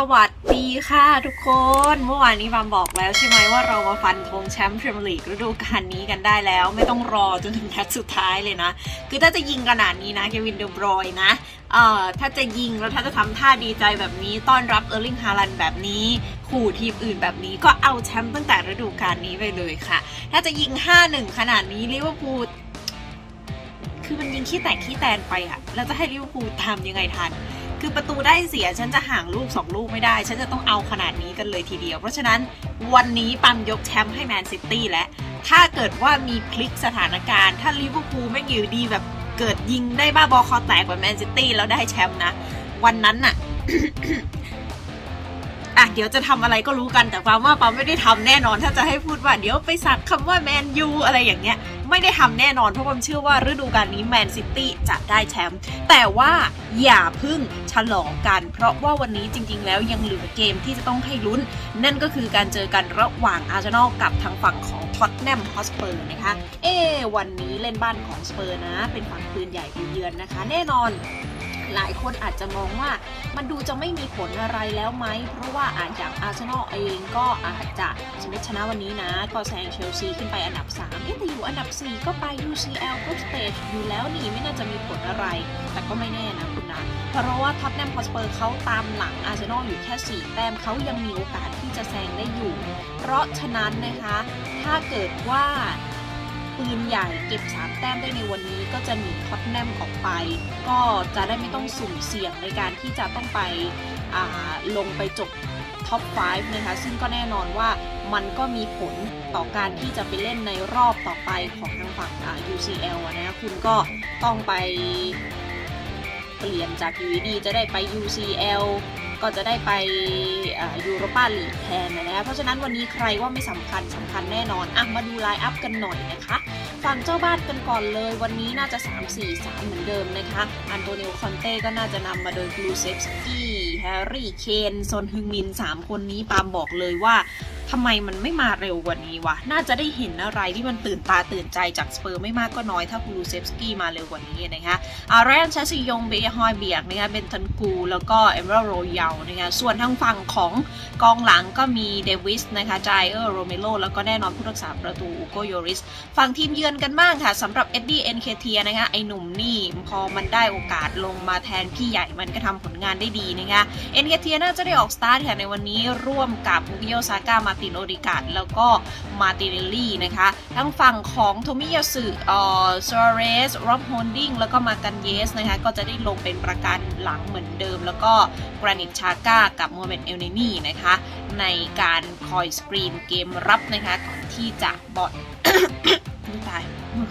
สวัสดีค่ะทุกคน เมื่อวานนี้บามบอกแล้วใช่ไหมว่าเรามาฟันธงแชมป์พรีเมียร์ลีกฤดูกาลนี้กันได้แล้ว ไม่ต้องรอจนถึงนัดสุดท้ายเลยนะ คือถ้าจะยิงขนาดนี้นะเควินเดบรอยน์นะเอ่อถ้าจะยิงแล้วถ้าจะทำท่าดีใจแบบนี้ต้อนรับเออร์ลิงฮาลันแบบนี้ขู่ทีมอื่นแบบนี้ก็เอาแชมป์ตั้งแต่ฤดูกาลนี้ไปเลยค่ะ ถ้าจะยิง 5-1 ขนาดนี้ลิเวอร์พูลคือมันยิงขี้แตกขี้แตนไปอะแล้วจะให้ลิเวอร์พูลทำยังไงทัน คือประตูได้เสียฉันจะห่างลูก 2 ลูกไม่ได้ ฉันจะต้องเอาขนาดนี้กันเลยทีเดียว เพราะฉะนั้นวันนี้ปัมยกแชมป์ให้แมนซิตี้และ ถ้าเกิดว่ามีพลิกสถานการณ์ ถ้าลิเวอร์พูลไม่อยู่ดีแบบเกิดยิงได้บ้าบอคอแตกกว่าแมนซิตี้แล้วได้แชมป์นะ วันนั้นน่ะ อะเดี๋ยวจะทำอะไรก็รู้กันแต่ความว่าปาไม่ได้ทำแน่นอนถ้าจะให้พูดว่าเดี๋ยวไปสักคำว่าแมนยูอะไรอย่างเงี้ยไม่ได้ทำแน่นอนเพราะผมเชื่อว่าฤดูกาลนี้แมนซิตี้จะได้แชมป์แต่ว่าอย่าพึ่งฉลองกัน เพราะว่าวันนี้จริง ๆ แล้วยังเหลือเกมที่จะต้องให้ลุ้น นั่นก็คือการเจอกันระหว่างอาร์เซนอลกับทางฝั่งของท็อตแนมฮอสเปอร์นะคะเอ๊วันนี้เล่นบ้านของสเปอร์นะ เป็นฝั่งปืนใหญ่ไปเยือนนะคะ แน่นอน หลายคนอาจจะมองว่ามันดูจะไม่มีผลอะไรแล้วไหม เพราะว่าอาจอย่างอาร์เซนอลเองก็อาจจะสมมติชนะวันนี้นะ ก็แซงเชลซีขึ้นไปอันดับ3เอ๊ะแต่อยู่อันดับ 4 ก็ไป UCL Group Stage อยู่แล้วนี่ไม่น่าจะมีผลอะไร แต่ก็ไม่แน่นะคุณนะ เพราะว่าท็อตแนมฮอสเปอร์เขาตามหลังอาร์เซนอลอยู่แค่ 4 แต้มเขายังมีโอกาสที่จะแซงได้อยู่ เพราะฉะนั้นนะคะ ถ้าเกิดว่า ปืนใหญ่เก็บ3แต้มได้ในวันนี้ก็จะหนีท็อตแนมออกไป ก็จะได้ไม่ต้องสุ่มเสี่ยงในการที่จะต้องไปลงไปจบท็อป 5 นะคะ ซึ่งก็แน่นอนว่ามันก็มีผลต่อการที่จะไปเล่นในรอบต่อไปของทางฝั่ง UCL นะคุณก็ต้องไปเปลี่ยนจากอยู่ดีจะได้ไป UCL ก็จะได้ไปยูโรปาลีกแทนนะนะเพราะฉะนั้นวันนี้ใครว่าไม่สำคัญสำคัญแน่นอนอะมาดูไลน์อัพกันหน่อยนะคะฝั่งเจ้าบ้านกันก่อนเลยวันนี้น่าจะ 3-4-3 เหมือนเดิมนะคะอันโตนิโอคอนเต้ก็น่าจะนำมาโดยกลูเซฟสกี้แฮร์รี่เคนซอนฮึงมิน 3 คนนี้ปามบอกเลยว่า ทำไมมันไม่มาเร็วกว่านี้วะ น่าจะได้เห็นอะไรที่มันตื่นตาตื่นใจจากสเปอร์ไม่มากก็น้อยถ้ากลูเซฟสกี้มาเร็วกว่านี้นะคะอาร์แรนชาซิยงเบยฮอยเบียกนะคะเบนทันกู แล้วก็เอเมอร์โรยัลนะคะส่วนทางฝั่งของกองหลังก็มีเดวิสนะคะจายเออร์โรเมโลแล้วก็แน่นอนผู้รักษาประตูอูโกโยริสฝั่งทีมเยือนกันบ้างค่ะสำหรับเอ็ดดี้เอ็นเคเทียนะคะไอหนุ่มนี่พอมันได้โอกาสลงมาแทนพี่ใหญ่มันก็ทำผลงานได้ดีนะคะเอ็นเคเทียน่าจะได้ออกสตาร์ทค่ะในวันนี้ร่วมกับมุกิโยซาก้ามาติโนริกาดแล้วก็มาติเนลลี่นะคะทั้งฝั่งของโทมิยาสึเอ่อซอเรสร็อบโฮลดิงแล้วก็มากันเยสนะคะก็จะได้ลงเป็นประกันหลังเหมือนเดิม แล้วก็กรานิตชาก้ากับโมเมนเอลเนนี่นะคะในการคอยสกรีนเกมรับนะคะก่อนที่จะบอด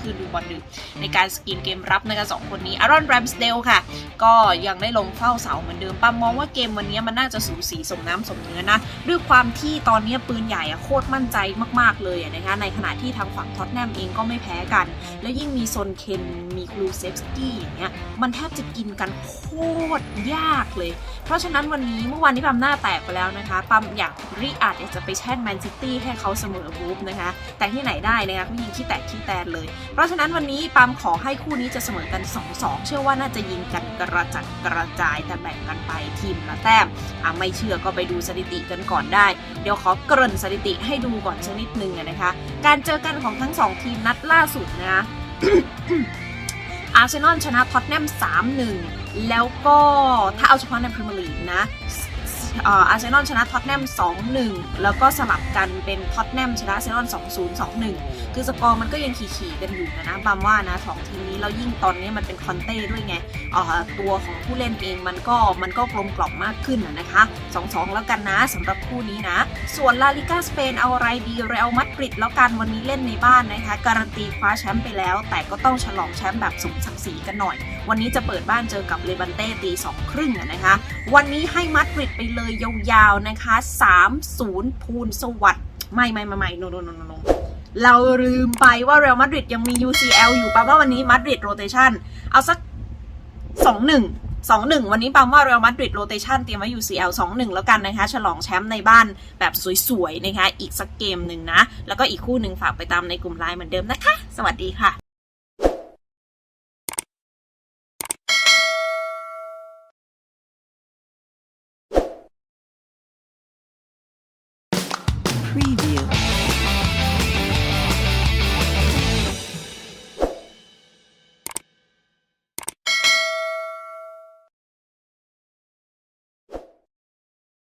ไม่ตายเมื่อดูบอลดึกในการสกีนเกมรับนะคะสองคนนี้อารอนแรมสเดลค่ะ ก็ยังได้ลงเฝ้าเสาเหมือนเดิมป้ามองว่าเกมวันนี้มันน่าจะสูสีสมน้ำสมเนื้อนะ ด้วยความที่ตอนนี้ปืนใหญ่อะโคตรมั่นใจมากๆเลยนะคะในขณะที่ทางฝั่งท็อตแนมเองก็ไม่แพ้กัน แล้วยิ่งมีโซนเคนมีครูเซฟสกี้อย่างเงี้ยมันแทบจะกินกันโคตรยากเลย เพราะฉะนั้นวันนี้เมื่อวานนี้ปั๊มหน้าแตกไปแล้วนะคะปั๊มอยากริอาจอยากจะไปแช่งแมนซิตี้ให้เขาเสมอบูฟนะคะ แต่ที่ไหนได้นะคะเขายิงขี้แตกขี้แตนเลยเพราะฉะนั้นวันนี้ปั๊มขอให้คู่นี้จะเสมอกัน2-2เชื่อว่าน่าจะยิงกันกระจัดกระจายแต่แบ่งกันไปทีมละแต้มอะไม่เชื่อก็ไปดูสถิติกันก่อนได้ เดี๋ยวขอเกริ่นสถิติให้ดูก่อนสักนิดนึงนะคะ การเจอกันของทั้งสองทีมนัดล่าสุดนะคะอาร์เซนอลชนะท็อตแนม3-1 แล้วก็ถ้าเอาเฉพาะในพรีเมียร์ลีกนะ อาร์เซนอลชนะท็อตแนม 2-1 แล้วก็สลับกันเป็นท็อตแนมชนะอาร์เซนอล 2-0 2-1 คือสกอร์มันก็ยังขี่ๆกันอยู่นะนะบามว่านะสองทีมนี้แล้วยิ่งตอนนี้มันเป็นคอนเต้ด้วยไงตัวของผู้เล่นเองมันก็มันก็กลมกล่อมมากขึ้นนะนะคะ 2-2 แล้วกันนะสำหรับคู่นี้นะ ส่วนลาลิกาสเปนเอาอะไรดีเรอัลมาดริดแล้วกันวันนี้เล่นในบ้านนะคะ การันตีคว้าแชมป์ไปแล้ว แต่ก็ต้องฉลองแชมป์แบบสมศักดิ์ศรีกันหน่อย วันนี้จะเปิดบ้านเจอกับเลบันเต้ตีสองครึ่งอะนะคะ วันนี้ให้มาดริดไปเลยยาวๆนะคะ 3-0พูนสวัสด์ไม่ไม่ไม่ไม่โนโนโนโนเราลืมไปว่าเรอัลมาดริดยังมี UCL อยู่ปลว่าวันนี้มาดริดโรเตชันเอาสัก 2-1 2-1วันนี้ปั๊มว่าเรอัลมาดริดโรเตชันเตรียมไว้ UCL 2-1 แล้วกันนะคะ ฉลองแชมป์ในบ้านแบบสวยๆนะคะ อีกสักเกมหนึ่งนะ แล้วก็อีกคู่หนึ่งฝากไปตามในกลุ่มไลน์เหมือนเดิมนะคะ สวัสดีค่ะ